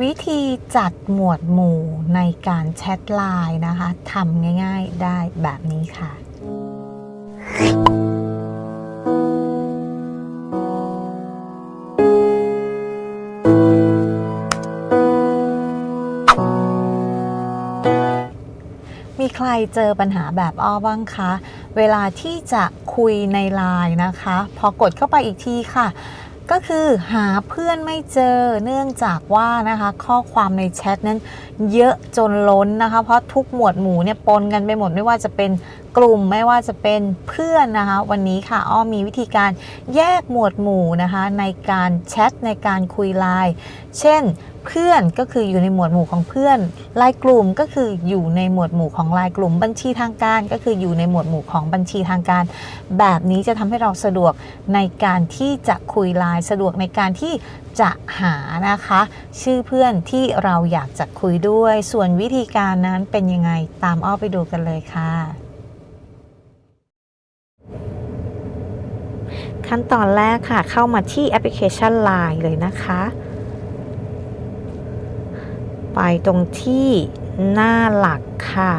วิธีจัดหมวดหมู่ในการแชทไลน์นะคะทำง่ายๆได้แบบนี้ค่ะ มีใครเจอปัญหาแบบอ้อบ้างคะ เวลาที่จะคุยในไลน์นะคะ พอกดเข้าไปอีกทีค่ะ ก็คือหาเพื่อนไม่เจอเนื่องจากว่านะคะข้อความในแชทนั้นเยอะจนล้นนะคะ เพราะทุกหมวดหมู่เนี่ยปนกันไปหมดไม่ว่าจะเป็นกลุ่มไม่ว่าจะเป็นเพื่อนนะคะ วันนี้ค่ะอ้อมีวิธีการแยกหมวดหมู่นะคะในการแชทในการคุยไลน์เช่น เพื่อนก็คืออยู่ในหมวดหมู่ของเพื่อนไลน์กลุ่มก็คืออยู่ในหมวดหมู่ของไลน์กลุ่ม บัญชีทางการ ก็คืออยู่ในหมวดหมู่ของบัญชีทางการ แบบนี้จะทำให้เราสะดวกในการที่จะคุยไลน์สะดวกในการที่จะหานะคะ ชื่อเพื่อนที่เราอยากจะคุยด้วย ส่วนวิธีการนั้นเป็นยังไงตามอ้อไปดูกันเลยค่ะ ขั้นตอนแรกค่ะเข้ามาที่แอปพลิเคชัน Line เลยนะคะ ไปตรงที่หน้าหลักค่ะ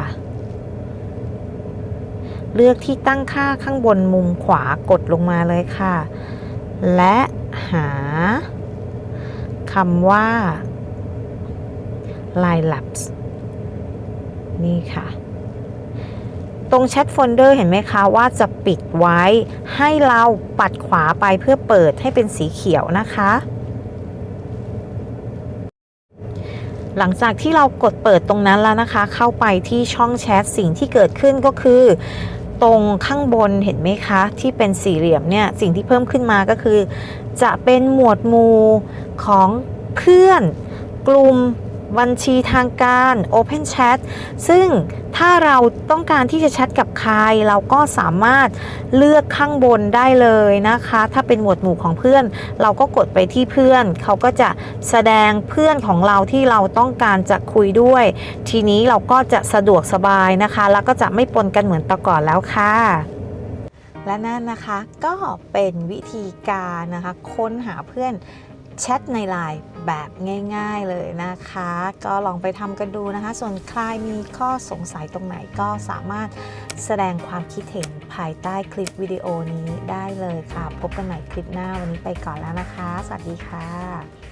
เลือกที่ตั้งค่าข้างบนมุมขวากดลงมาเลยค่ะ และหาคำว่า Line Labs นี่ค่ะ ตรงแชทโฟลเดอร์เห็นไหมคะว่าจะปิดไว้ให้เราปัดขวาไปเพื่อเปิดให้เป็นสีเขียวนะคะ หลังจากที่เรากดเปิดตรงนั้นแล้วนะคะ เข้าไปที่ช่องแชทสิ่งที่เกิดขึ้นก็คือ ตรงข้างบนเห็นไหมคะ ที่เป็นสี่เหลี่ยมเนี่ยสิ่งที่เพิ่มขึ้นมาก็คือ จะเป็นหมวดหมู่ของเพื่อน กลุ่ม บัญชีทางการ Open Chat ซึ่งถ้าเราต้องการที่จะแชทกับใคร เราก็สามารถเลือกข้างบนได้เลยนะคะ ถ้าเป็นหมวดหมู่ของเพื่อน เราก็กดไปที่เพื่อน เขาก็จะแสดงเพื่อนของเราที่เราต้องการจะคุยด้วย ทีนี้เราก็จะสะดวกสบายนะคะ แล้วก็จะไม่ปนกันเหมือนแตะก่อนแล้วค่ะและนั่นนะคะก็เป็นวิธีการนะคะ ค้นหาเพื่อน แชทในไลน์แบบง่าย ๆเลยนะคะ ก็ลองไปทำกันดูนะคะ ส่วนใครมีข้อสงสัยตรงไหนก็สามารถแสดงความคิดเห็นภายใต้คลิปวิดีโอนี้ได้เลยค่ะ พบกันใหม่คลิปหน้าวันนี้ไปก่อนแล้วนะคะ สวัสดีค่ะ